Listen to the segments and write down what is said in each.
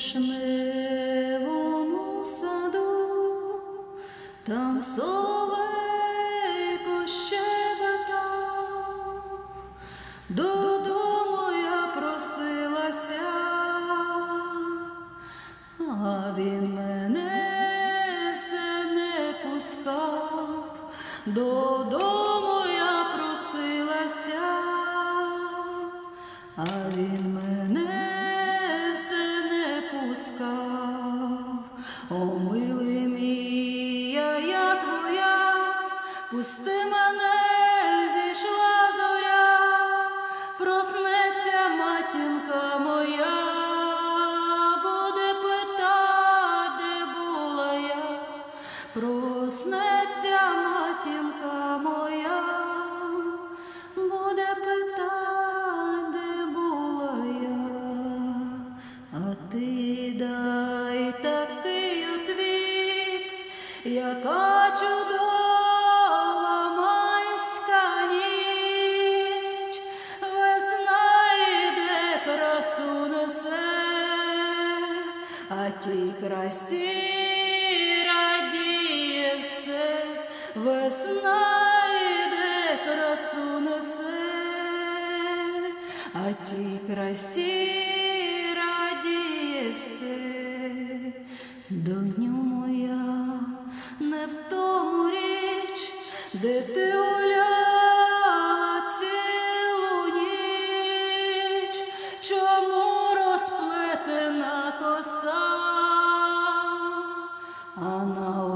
вишневому саду, там соловейко щебетав, додому я просилася, а він мене все не пускав, додому пусти мене, зійшла зоря, проснеться матінка моя, буде я, проснеться матінка моя, буде питать, де була я, а ти дай такий отвіт, яка а тій красі радіє все, весна йде красу несе, а тій красі радіє все, доню моя, не в тому річ, де ти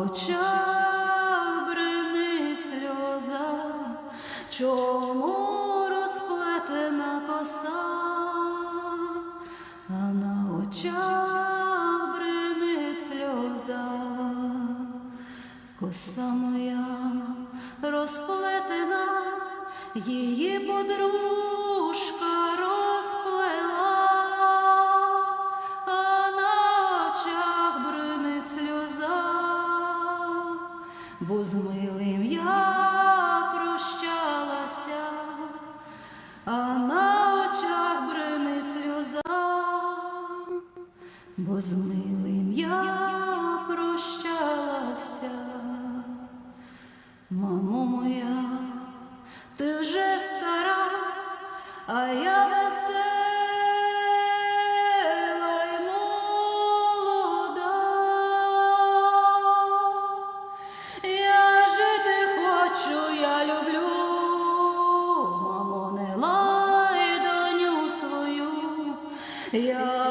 очах бринить сльоза, чому розплетена коса, а на очах бринить сльоза, коса моя розплетена, її подружка бо з милим я прощалася, а на очах брини сльоза, бо з милим я прощалася, мамо моя, ти вже стара, а я. Yeah.